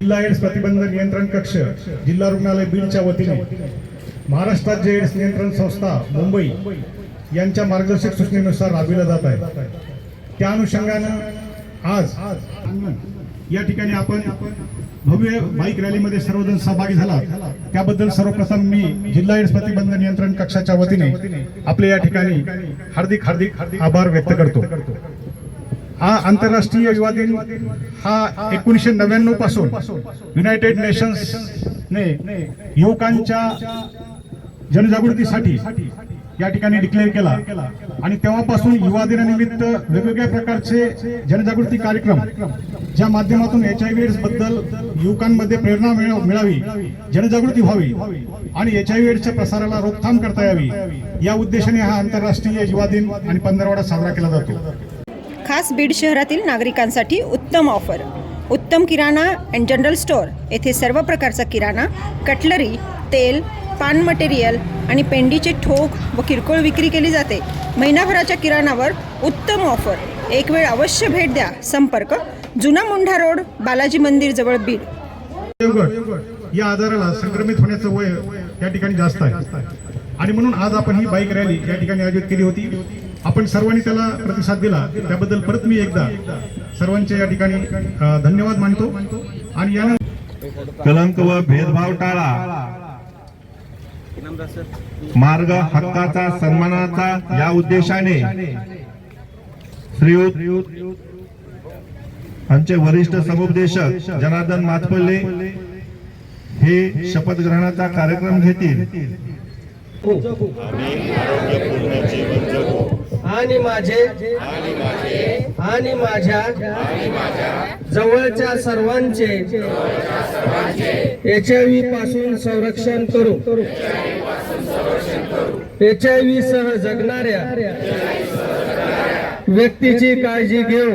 जिल्हा एड्स प्रतिबंध नियंत्रण कक्ष जिल्हा रुग्णालय बीडच्या वतीने. महाराष्ट्रात जे एड्स नियंत्रण संस्था मुंबई यांच्या मार्गदर्शक सूचनेनुसार राबविला जात आहे त्या अनुषंगानं आज या ठिकाणी आपण भव्य बाईक रॅलीमध्ये सर्वजण सहभागी झाला त्याबद्दल सर्वप्रथम मी जिल्हा एड्स प्रतिबंध नियंत्रण कक्षाच्या वतीने आपले या ठिकाणी हार्दिक हार्दिक आभार व्यक्त करतो. हा आंतरराष्ट्रीय युवा दिन हा एकोणीसशे नव्याण्णवपासून युनायटेड नेशन्स ने युवकांच्या जनजागृतीसाठी या ठिकाणी डिक्लेअर केला. आणि तेव्हापासून युवा दिनानिमित्त वेगवेगळ्या प्रकारचे जनजागृती कार्यक्रम ज्या माध्यमातून एच आय एड्सबद्दल युवकांमध्ये प्रेरणा मिळव- मिळावी जनजागृती व्हावी आणि एच आय एड्सच्या प्रसाराला रोखथाम करता यावी या उद्देशाने हा आंतरराष्ट्रीय युवा दिन आणि पंधरवाडा साजरा केला जातो. खास बीड शहरातील नागरिकांसाठी उत्तम ऑफर. उत्तम किराणा अँड जनरल स्टोअर येथे सर्व प्रकारचा किराणा कटलरी तेल पान मटेरियल आणि पेंडीचे ठोक व किरकोळ विक्री केली जाते. महिनाभराच्या किराणावर उत्तम ऑफर. एक वेळ अवश्य भेट द्या. संपर्क जुना मुंढा रोड बालाजी मंदिर जवळ बीड. या आजाराला संक्रमित होण्याचं वय या ठिकाणी जास्त आहे. आणि म्हणून आज आपण ही बाईक रॅली या ठिकाणी आयोजित केली होती. आपण सर्वांनी त्याला प्रतिसाद दिला. त्याबद्दल परत मी एकदा सर्वांचे या ठिकाणी धन्यवाद मानतो. आणि या कलंक व भेदभाव टाळा. मार्ग हक्काचा सन्मानाचा या उद्देशाने. श्रीयुत आमचे वरिष्ठ समुपदेशक जनार्दन माथपल्ले हे शपथ ग्रहणाचा कार्यक्रम घेतील. आणि माझे आणि माझ्या जवळच्या सर्वांचे एच आय व्ही पासून संरक्षण करू. एच आय व्ही सह जगणाऱ्या व्यक्तीची काळजी घेऊ.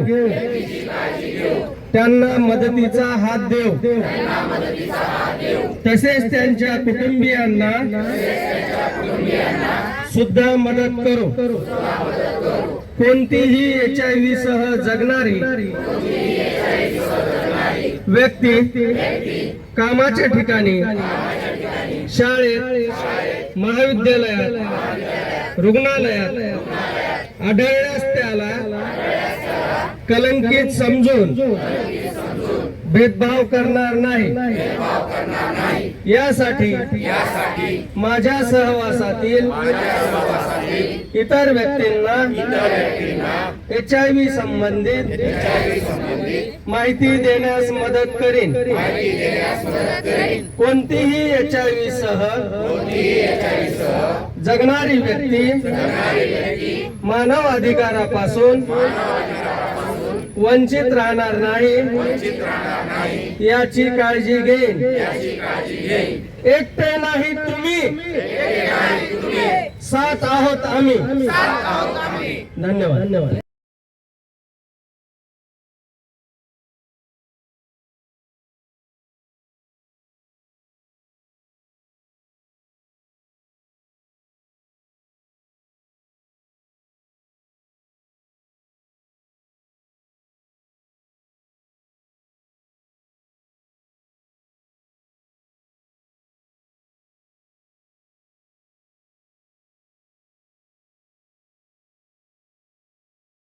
त्यांना मदतीचा हात देऊ तसेच त्यांच्या कुटुंबियांना सुद्धा मदत करू. कोणतीही एच आय व्ही सह जगणारी व्यक्ती कामाच्या ठिकाणी शाळेत महाविद्यालयात रुग्णालयात आढळल्यास त्याला कलंकित समजून भेदभाव करणार नाही. यासाठी माझ्या सहवासातील इतर व्यक्तींना एच आय व्ही संबंधित माहिती देण्यास मदत करीन. कोणतीही एच आय व्ही सह जगणारी व्यक्ती मानव अधिकारापासून वंचित राहणार नाही. याची काळजी घेईन. एकटे नाही तुम्ही. साथ आहोत आम्ही. धन्यवाद. धन्यवाद.